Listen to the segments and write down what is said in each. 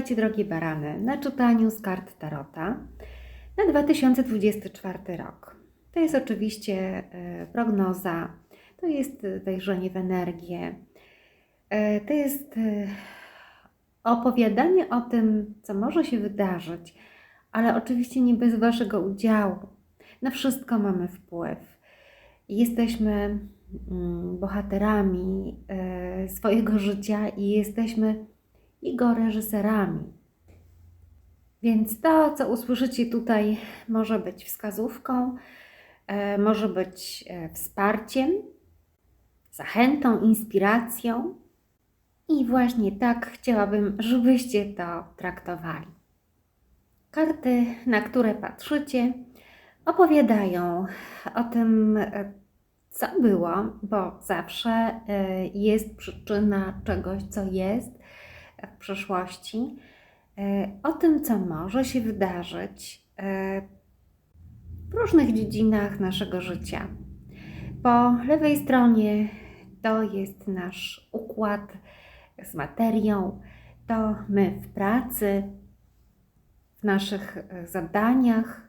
Witajcie drogie barany na czytaniu z kart Tarota na 2024 rok. To jest oczywiście e, prognoza, to jest wejrzenie w energię, e, to jest e, opowiadanie o tym, co może się wydarzyć, ale oczywiście nie bez Waszego udziału. Na wszystko mamy wpływ. Jesteśmy mm, bohaterami swojego życia i jesteśmy jego reżyserami. Więc to, co usłyszycie tutaj, może być wskazówką, e, może być e, wsparciem, zachętą, inspiracją. I właśnie tak chciałabym, żebyście to traktowali. Karty, na które patrzycie, opowiadają o tym, e, co było, bo zawsze jest przyczyna czegoś, co jest w przeszłości, e, o tym, co może się wydarzyć e, w różnych dziedzinach naszego życia. Po lewej stronie to jest nasz układ z materią, to my w pracy, w naszych e, zadaniach.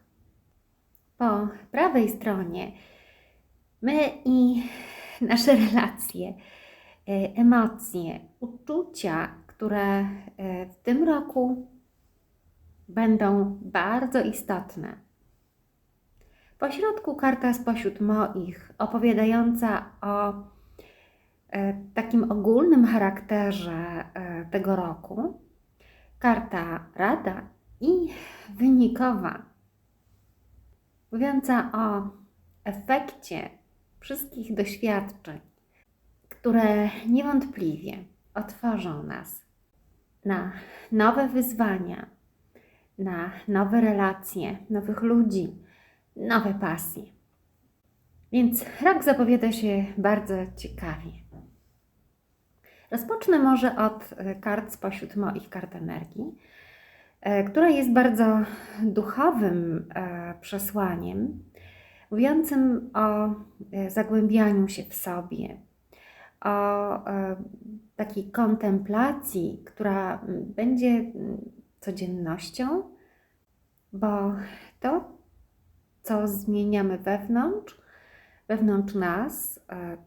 Po prawej stronie my i nasze relacje, emocje, uczucia, które e, w tym roku będą bardzo istotne. Po środku karta spośród moich, opowiadająca o e, takim ogólnym charakterze e, tego roku. Karta rada i wynikowa, mówiąca o efekcie wszystkich doświadczeń, które niewątpliwie otworzą nas na nowe wyzwania, na nowe relacje, nowych ludzi, nowe pasje. Więc rok zapowiada się bardzo ciekawie. Rozpocznę może od e, kart spośród moich kart energii, e, która jest bardzo duchowym e, przesłaniem, mówiącym o zagłębianiu się w sobie, o takiej kontemplacji, która będzie codziennością, bo to, co zmieniamy wewnątrz, wewnątrz nas, e,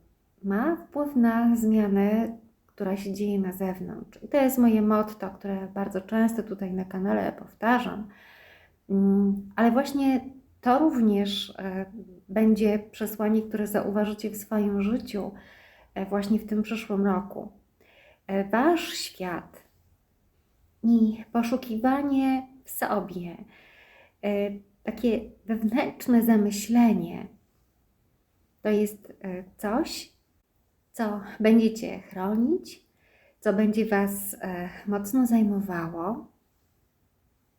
ma wpływ na zmianę, która się dzieje na zewnątrz. I to jest moje motto, które bardzo często tutaj na kanale powtarzam. Mm, ale właśnie to również e, będzie przesłanie, które zauważycie w swoim życiu e, właśnie w tym przyszłym roku. E, wasz świat i poszukiwanie w sobie, e, takie wewnętrzne zamyślenie, to jest e, coś, co będziecie chronić, co będzie Was mocno zajmowało,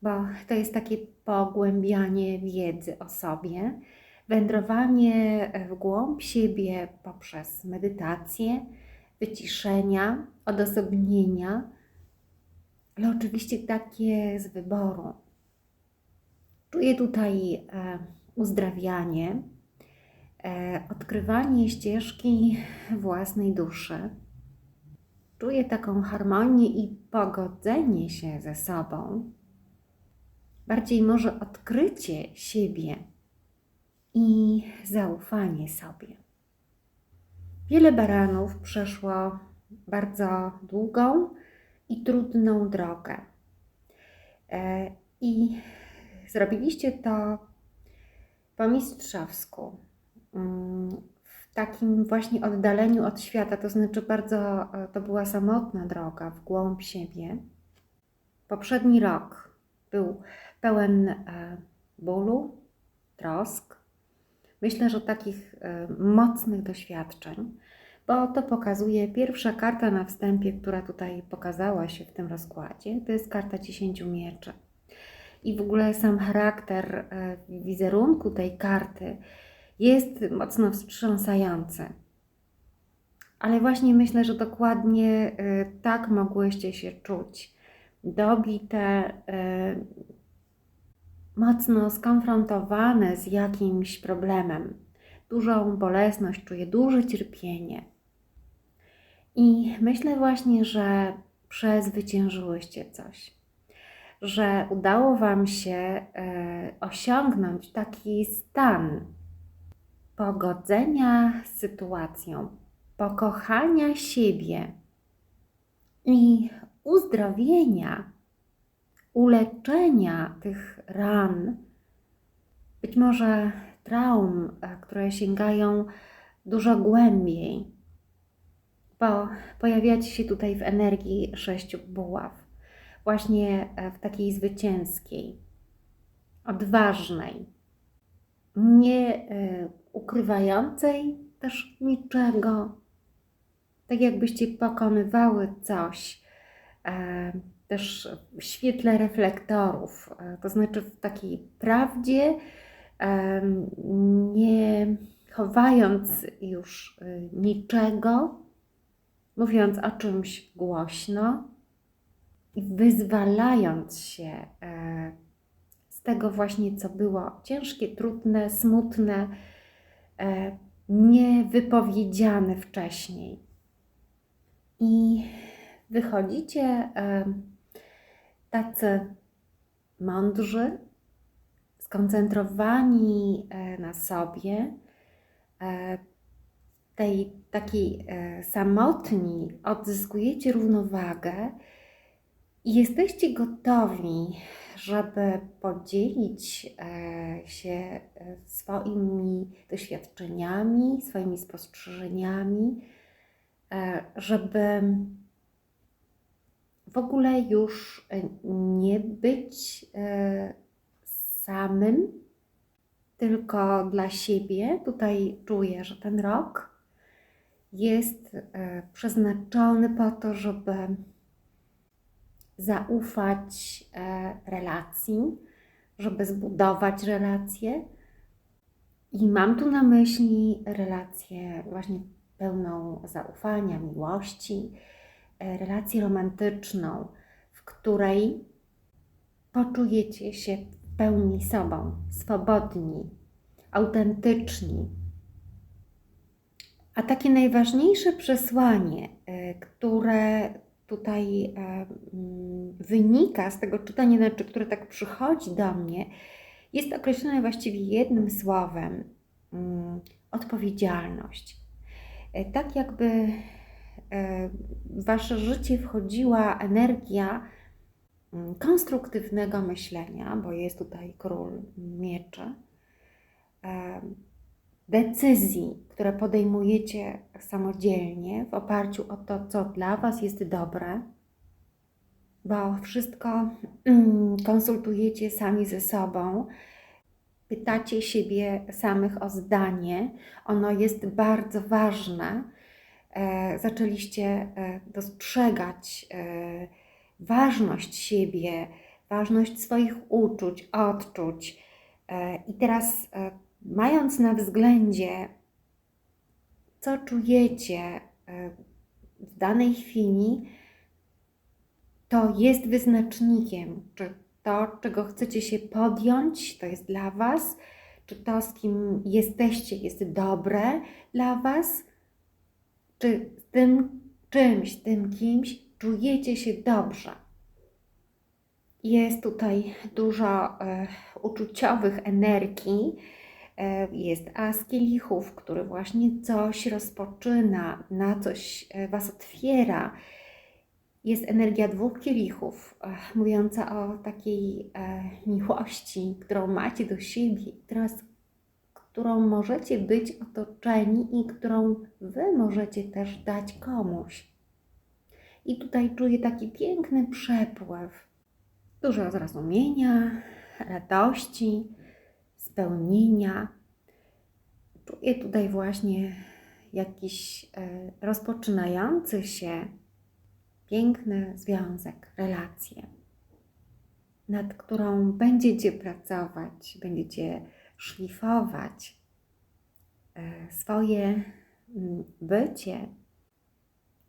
bo to jest takie pogłębianie wiedzy o sobie, wędrowanie w głąb siebie poprzez medytację, wyciszenia, odosobnienia, ale oczywiście takie z wyboru. Czuję tutaj e, uzdrawianie, e, odkrywanie ścieżki własnej duszy. Czuję taką harmonię i pogodzenie się ze sobą. Bardziej może odkrycie siebie i zaufanie sobie. Wiele baranów przeszło bardzo długą i trudną drogę. E, I zrobiliście to po mistrzowsku, mm, w takim właśnie oddaleniu od świata, to znaczy bardzo e, to była samotna droga w głąb siebie. Poprzedni rok był pełen e, bólu, trosk, Myślę, że takich e, mocnych doświadczeń, bo to pokazuje pierwsza karta na wstępie, która tutaj pokazała się w tym rozkładzie, to jest karta 10 mieczy. I w ogóle sam charakter e, wizerunku tej karty jest mocno wstrząsający. Ale właśnie myślę, że dokładnie e, tak mogłyście się czuć. Dobite, mocno skonfrontowane z jakimś problemem, dużą bolesność, czuje duże cierpienie. I myślę właśnie, że przezwyciężyłyście coś. że udało Wam się e, osiągnąć taki stan pogodzenia z sytuacją, pokochania siebie i uzdrowienia, uleczenia tych ran, być może traum, e, które sięgają dużo głębiej, bo pojawiacie się tutaj w energii sześciu buław, właśnie e, w takiej zwycięskiej, odważnej, nie e, ukrywającej też niczego, tak jakbyście pokonywały coś, też w świetle reflektorów, to znaczy w takiej prawdzie, nie chowając już y, niczego, mówiąc o czymś głośno i wyzwalając się e, z tego właśnie, co było ciężkie, trudne, smutne, e, niewypowiedziane wcześniej. I wychodzicie e, tacy mądrzy, skoncentrowani e, na sobie, e, tej takiej e, samotni, odzyskujecie równowagę i jesteście gotowi, żeby podzielić się swoimi doświadczeniami, swoimi spostrzeżeniami, żeby w ogóle już nie być samym, tylko dla siebie. Tutaj czuję, że ten rok jest e, przeznaczony po to, żeby zaufać e, relacji, żeby zbudować relacje. I mam tu na myśli relację właśnie pełną zaufania, miłości, e, relację romantyczną, w której poczujecie się pełni sobą, swobodni, autentyczni. A takie najważniejsze przesłanie, e, które tutaj e, mm, wynika z tego czytania, znaczy, które tak przychodzi do mnie, jest określone właściwie jednym słowem mm, odpowiedzialność. E, tak jakby w wasze życie wchodziła energia Mm, konstruktywnego myślenia, bo jest tutaj król mieczy, decyzji, które podejmujecie samodzielnie w oparciu o to, co dla Was jest dobre, bo wszystko mm, konsultujecie sami ze sobą, pytacie siebie samych o zdanie, ono jest bardzo ważne. E, zaczęliście e, dostrzegać, e, ważność siebie, ważność swoich uczuć, odczuć. I teraz, mając na względzie, co czujecie w danej chwili, to jest wyznacznikiem, czy to, czego chcecie się podjąć, to jest dla Was, czy to, z kim jesteście, jest dobre dla Was, czy z tym czymś, tym kimś czujecie się dobrze. Jest tutaj dużo e, uczuciowych energii. E, jest as kielichów, który właśnie coś rozpoczyna, na coś e, Was otwiera. Jest energia dwóch kielichów, e, mówiąca o takiej e, miłości, którą macie do siebie, teraz, którą możecie być otoczeni i którą Wy możecie też dać komuś. I tutaj czuję taki piękny przepływ, dużo zrozumienia, radości, spełnienia. Czuję tutaj właśnie jakiś e, rozpoczynający się piękny związek, relację, nad którą będziecie pracować, będziecie szlifować e, swoje mm, bycie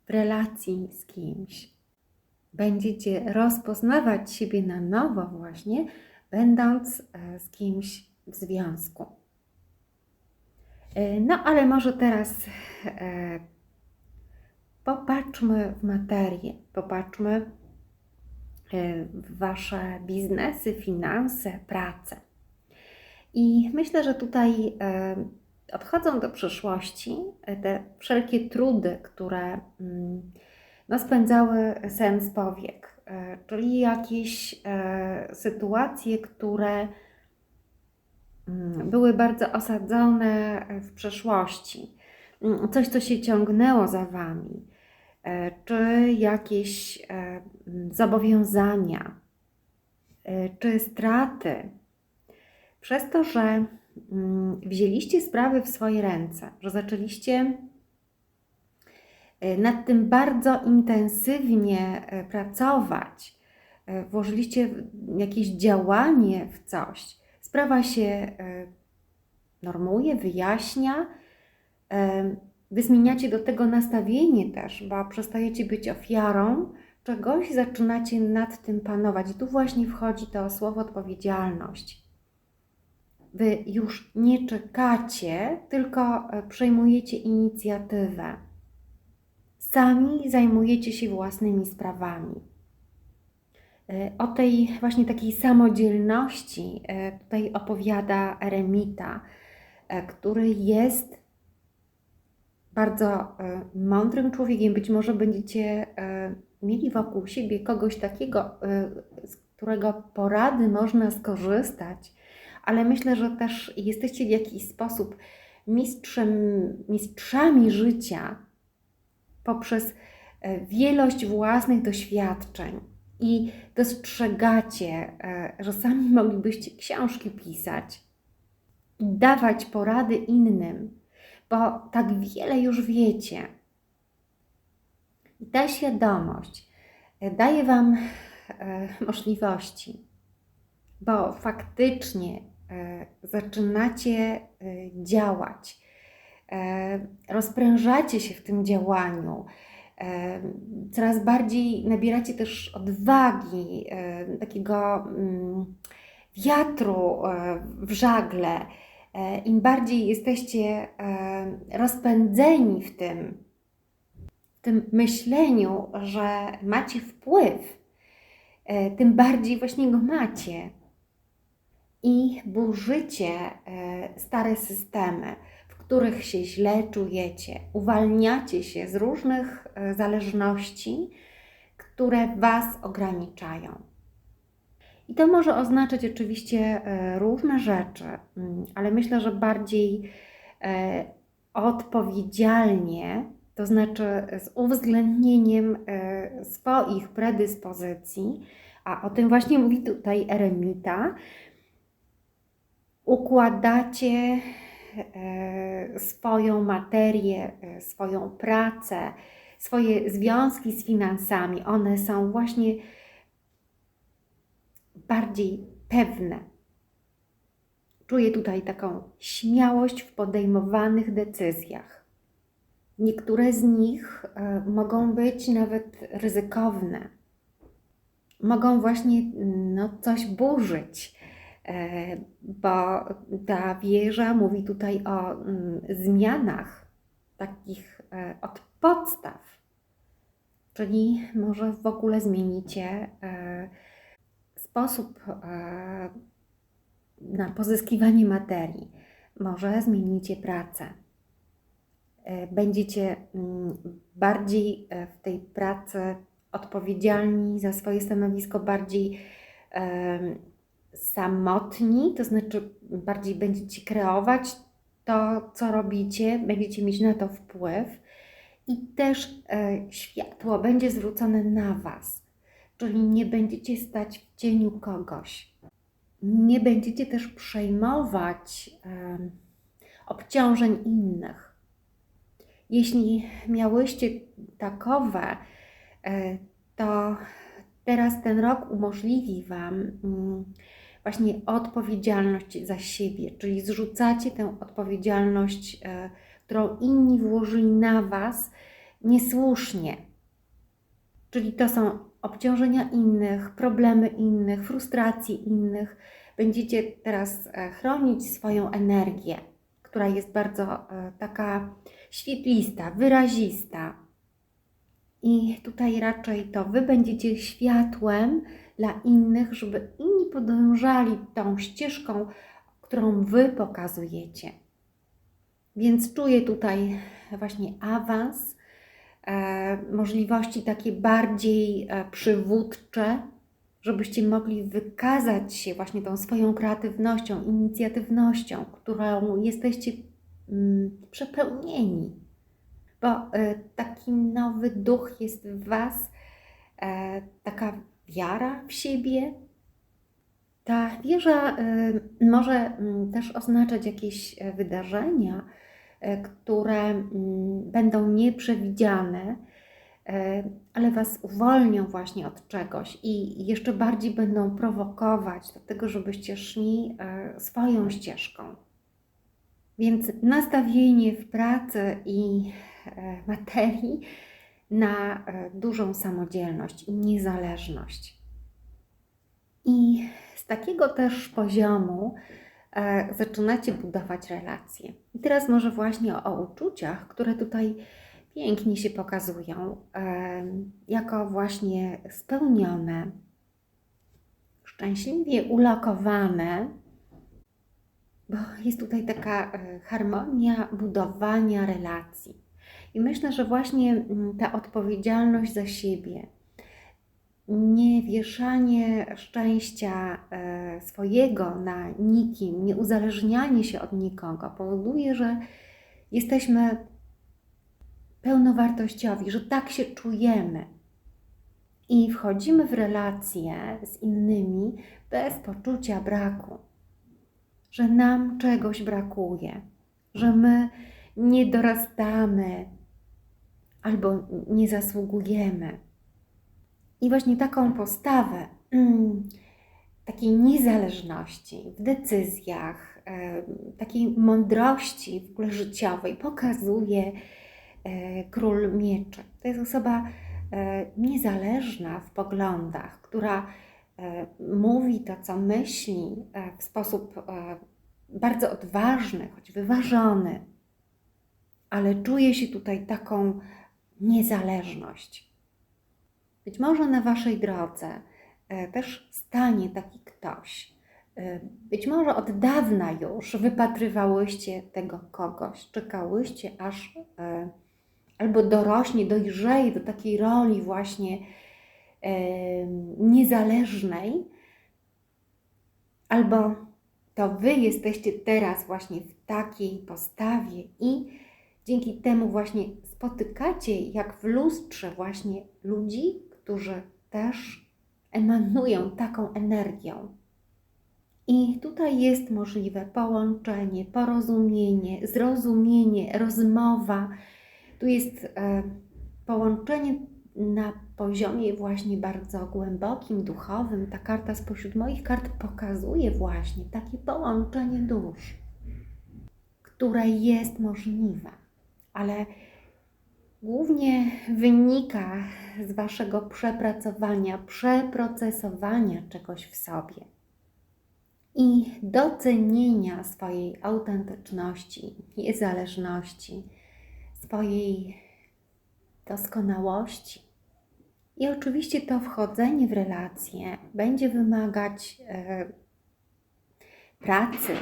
w relacji z kimś. Będziecie rozpoznawać siebie na nowo, właśnie będąc e, z kimś w związku. E, no, ale może teraz popatrzmy w materię, popatrzmy w Wasze biznesy, finanse, pracę. I myślę, że tutaj odchodzą do przyszłości te wszelkie trudy, które mm, no, spędzały sens powiek, czyli jakieś sytuacje, które mm, były bardzo osadzone w przeszłości, mm, coś, co się ciągnęło za Wami. E, czy jakieś e, zobowiązania, e, czy straty, przez to, że mm, wzięliście sprawy w swoje ręce, że zaczęliście nad tym bardzo intensywnie pracować, włożyliście jakieś działanie w coś, sprawa się normuje, wyjaśnia, Wy zmieniacie do tego nastawienie też, bo przestajecie być ofiarą czegoś, zaczynacie nad tym panować. I tu właśnie wchodzi to słowo odpowiedzialność. Wy już nie czekacie, tylko e, przejmujecie inicjatywę. Sami zajmujecie się własnymi sprawami. E, o tej właśnie takiej samodzielności e, tutaj opowiada Eremita, który jest bardzo mądrym człowiekiem. Być może będziecie mieli wokół siebie kogoś takiego, z którego porady można skorzystać, ale myślę, że też jesteście w jakiś sposób mistrzem, mistrzami życia poprzez wielość własnych doświadczeń i dostrzegacie, że sami moglibyście książki pisać dawać porady innym, bo tak wiele już wiecie. I ta świadomość e, daje Wam e, możliwości, bo faktycznie e, zaczynacie działać, rozprężacie się w tym działaniu, coraz bardziej nabieracie też odwagi, takiego mm, wiatru w żagle. E, im bardziej jesteście e, rozpędzeni w tym, w tym myśleniu, że macie wpływ, e, tym bardziej właśnie go macie. I burzycie stare systemy, w których się źle czujecie, uwalniacie się z różnych zależności, które Was ograniczają. I to może oznaczać oczywiście e, różne rzeczy, mm, ale myślę, że bardziej e, odpowiedzialnie, to znaczy z uwzględnieniem e, swoich predyspozycji, a o tym właśnie mówi tutaj Eremita, układacie swoją materię, swoją pracę, swoje związki z finansami. One są właśnie bardziej pewne. Czuję tutaj taką śmiałość w podejmowanych decyzjach. Niektóre z nich e, mogą być nawet ryzykowne. Mogą właśnie no, coś burzyć, e, bo ta wieża mówi tutaj o mm, zmianach takich e, od podstaw. Czyli może w ogóle zmienicie sposób e, na pozyskiwanie materii. Może zmienicie pracę. E, będziecie mm, bardziej e, w tej pracy odpowiedzialni za swoje stanowisko, bardziej samotni, to znaczy bardziej będziecie kreować to, co robicie, będziecie mieć na to wpływ i też światło będzie zwrócone na Was czyli nie będziecie stać w cieniu kogoś. Nie będziecie też przejmować e, obciążeń innych. Jeśli miałyście takowe, e, to teraz ten rok umożliwi Wam mm, właśnie odpowiedzialność za siebie, czyli zrzucacie tę odpowiedzialność, e, którą inni włożyli na Was niesłusznie. Czyli to są obciążenia innych, problemy innych, frustracje innych. Będziecie teraz e, chronić swoją energię, która jest bardzo e, taka świetlista, wyrazista. I tutaj raczej to Wy będziecie światłem dla innych, żeby inni podążali tą ścieżką, którą Wy pokazujecie. Więc czuję tutaj właśnie awans, e, możliwości takie bardziej e, przywódcze, żebyście mogli wykazać się właśnie tą swoją kreatywnością, inicjatywnością, którą jesteście mm, przepełnieni. Bo e, taki nowy duch jest w Was, taka wiara w siebie. Ta wierza e, może mm, też oznaczać jakieś e, wydarzenia, e, które mm, będą nieprzewidziane, e, ale Was uwolnią właśnie od czegoś i jeszcze bardziej będą prowokować do tego, żebyście szli swoją ścieżką. Więc nastawienie w pracy i materii na dużą samodzielność i niezależność. I takiego też poziomu e, zaczynacie budować relacje. I teraz może właśnie o, o uczuciach, które tutaj pięknie się pokazują, e, jako właśnie spełnione, szczęśliwie ulokowane, bo jest tutaj taka e, harmonia budowania relacji. I myślę, że właśnie mm, ta odpowiedzialność za siebie, nie wieszanie szczęścia e, swojego na nikim, nie uzależnianie się od nikogo powoduje, że jesteśmy pełnowartościowi, że tak się czujemy. I wchodzimy w relacje z innymi bez poczucia braku, że nam czegoś brakuje, że my nie dorastamy albo nie zasługujemy. I właśnie taką postawę mm, takiej niezależności w decyzjach, takiej mądrości w ogóle życiowej pokazuje e, król mieczy. To jest osoba e, niezależna w poglądach, która e, mówi to, co myśli w sposób bardzo odważny, choć wyważony, ale czuje się tutaj taką niezależność. Być może na Waszej drodze e, też stanie taki ktoś. E, Być może od dawna już wypatrywałyście tego kogoś, czekałyście aż e, albo dorośnie, dojrzeje do takiej roli właśnie niezależnej, albo to Wy jesteście teraz właśnie w takiej postawie i dzięki temu właśnie spotykacie jak w lustrze właśnie ludzi, którzy też emanują taką energią. I tutaj jest możliwe połączenie, porozumienie, zrozumienie, rozmowa. Tu jest e, połączenie na poziomie właśnie bardzo głębokim, duchowym. Ta karta spośród moich kart pokazuje właśnie takie połączenie dusz, które jest możliwe, ale głównie wynika z Waszego przepracowania, przeprocesowania czegoś w sobie i docenienia swojej autentyczności, niezależności, swojej doskonałości. I oczywiście to wchodzenie w relacje będzie wymagać e, pracy,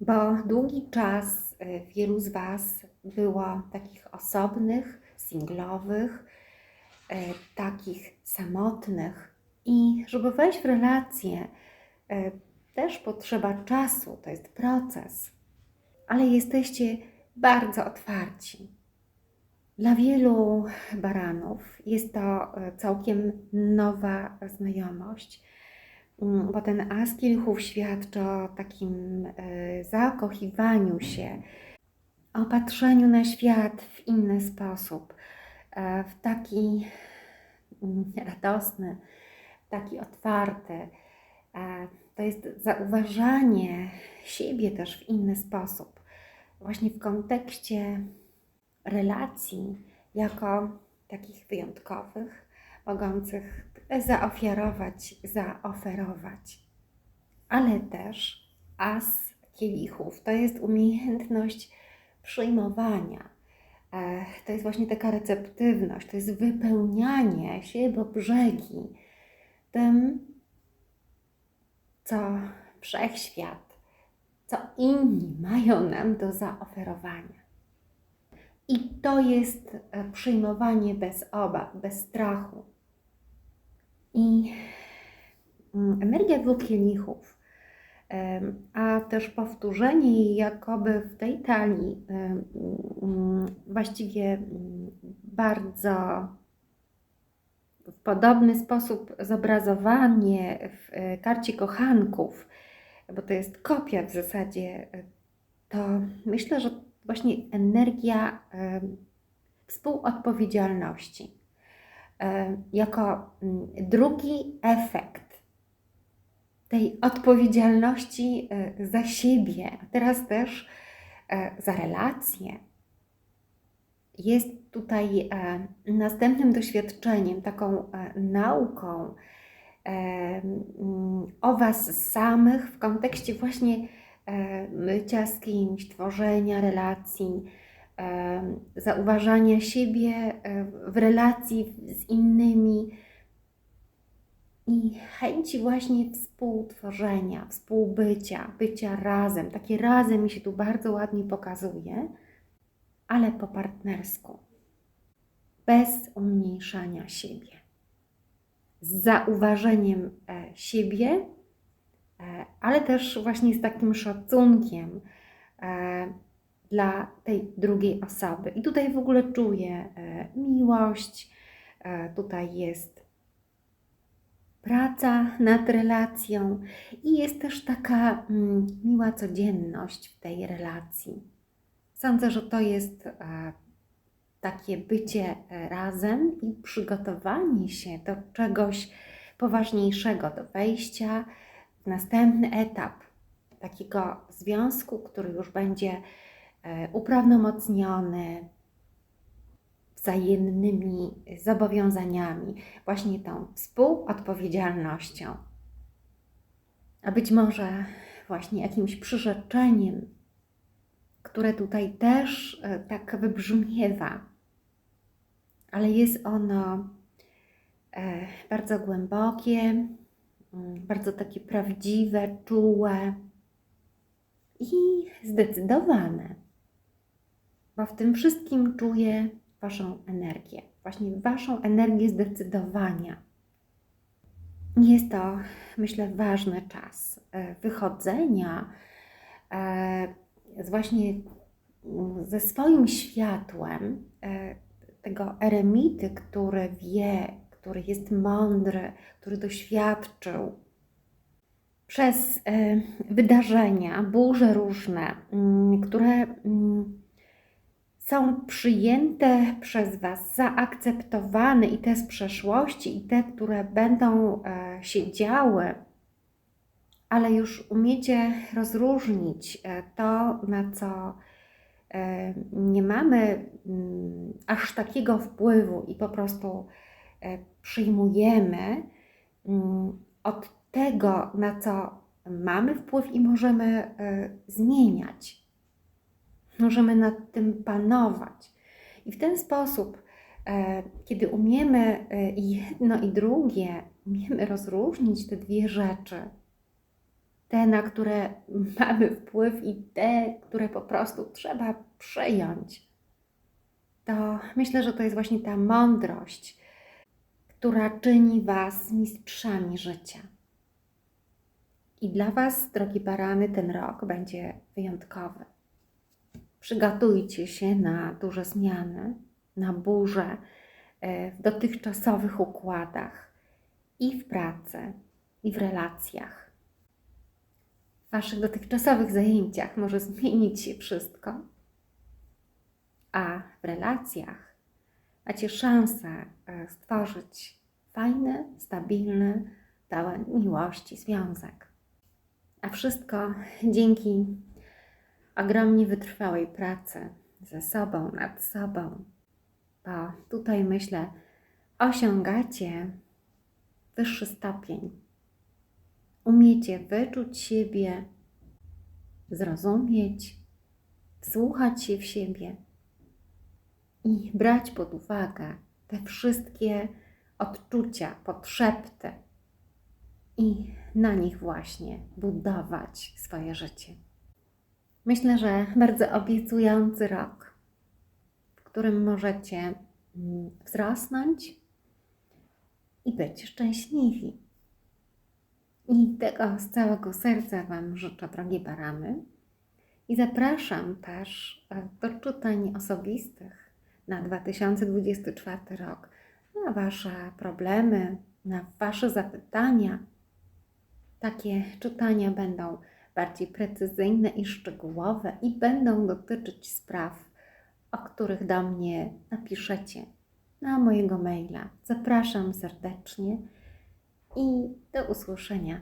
bo długi czas e, wielu z Was było takich osobnych, singlowych, e, takich samotnych. I żeby wejść w relacje, e, też potrzeba czasu, to jest proces, ale jesteście bardzo otwarci. Dla wielu baranów jest to e, całkiem nowa znajomość, mm, bo ten as kielichów świadczy o takim zakochiwaniu się, o patrzeniu na świat w inny sposób, e, w taki mm, radosny, taki otwarty. E, To jest zauważanie siebie też w inny sposób, właśnie w kontekście relacji jako takich wyjątkowych, mogących zaofiarować, zaoferować. Ale też as kielichów to jest umiejętność przyjmowania, to jest właśnie taka receptywność, to jest wypełnianie do brzegi tym, co wszechświat, co inni mają nam do zaoferowania. I to jest e, przyjmowanie bez obaw, bez strachu. I mm, energia dwóch kielichów, a też powtórzenie jakoby w tej talii, właściwie mm, bardzo w podobny sposób zobrazowanie w e, karcie kochanków, bo to jest kopia w zasadzie, e, to myślę, że właśnie energia współodpowiedzialności jako mm, drugi efekt tej odpowiedzialności e, za siebie, a teraz też e, za relacje. Jest tutaj e, następnym doświadczeniem, taką nauką o Was samych w kontekście właśnie mycia z kimś, tworzenia relacji, zauważania siebie w relacji z innymi i chęci właśnie współtworzenia, współbycia, bycia razem. Takie razem mi się tu bardzo ładnie pokazuje, ale po partnersku, bez umniejszania siebie, z zauważeniem e, siebie, e, ale też właśnie z takim szacunkiem e, dla tej drugiej osoby. I tutaj w ogóle czuję miłość, tutaj jest praca nad relacją i jest też taka mm, miła codzienność w tej relacji. Sądzę, że to jest e, takie bycie e, razem i przygotowanie się do czegoś poważniejszego, do wejścia w następny etap takiego związku, który już będzie e, uprawnomocniony, wzajemnymi zobowiązaniami, właśnie tą współodpowiedzialnością. A być może właśnie jakimś przyrzeczeniem, które tutaj też e, tak wybrzmiewa, ale jest ono e, bardzo głębokie, mm, bardzo takie prawdziwe, czułe i zdecydowane, bo w tym wszystkim czuję Waszą energię, właśnie Waszą energię zdecydowania. Jest to, myślę, ważny czas e, wychodzenia e, z właśnie mm, ze swoim światłem e, tego eremity, który wie, który jest mądry, który doświadczył przez wydarzenia, burze różne, mm, które mm, są przyjęte przez Was, zaakceptowane i te z przeszłości, i te, które będą e, się działy, ale już umiecie rozróżnić e, to, na co e, nie mamy mm, aż takiego wpływu i po prostu przyjmujemy mm, od tego, na co mamy wpływ i możemy zmieniać możemy nad tym panować. I w ten sposób, e, kiedy umiemy e, jedno i drugie, umiemy rozróżnić te dwie rzeczy, te, na które mamy wpływ i te, które po prostu trzeba przejąć, to myślę, że to jest właśnie ta mądrość, która czyni Was mistrzami życia. I dla Was, drogi barany, ten rok będzie wyjątkowy. Przygotujcie się na duże zmiany, na burze w dotychczasowych układach i w pracy, i w relacjach. W Waszych dotychczasowych zajęciach może zmienić się wszystko, a w relacjach macie szansę e, stworzyć fajny, stabilny, pełen miłości związek. A wszystko dzięki ogromnie wytrwałej pracy ze sobą, nad sobą, bo tutaj myślę, osiągacie wyższy stopień. Umiecie wyczuć siebie, zrozumieć, wsłuchać się w siebie i brać pod uwagę te wszystkie odczucia, podszepty i na nich właśnie budować swoje życie. Myślę, że bardzo obiecujący rok, w którym możecie mm, wzrosnąć i być szczęśliwi. I tego z całego serca Wam życzę, drogie baramy. I zapraszam też e, do czytań osobistych na 2024 rok, na Wasze problemy, na Wasze zapytania. Takie czytania będą bardziej precyzyjne i szczegółowe i będą dotyczyć spraw, o których do mnie napiszecie na mojego maila. Zapraszam serdecznie i do usłyszenia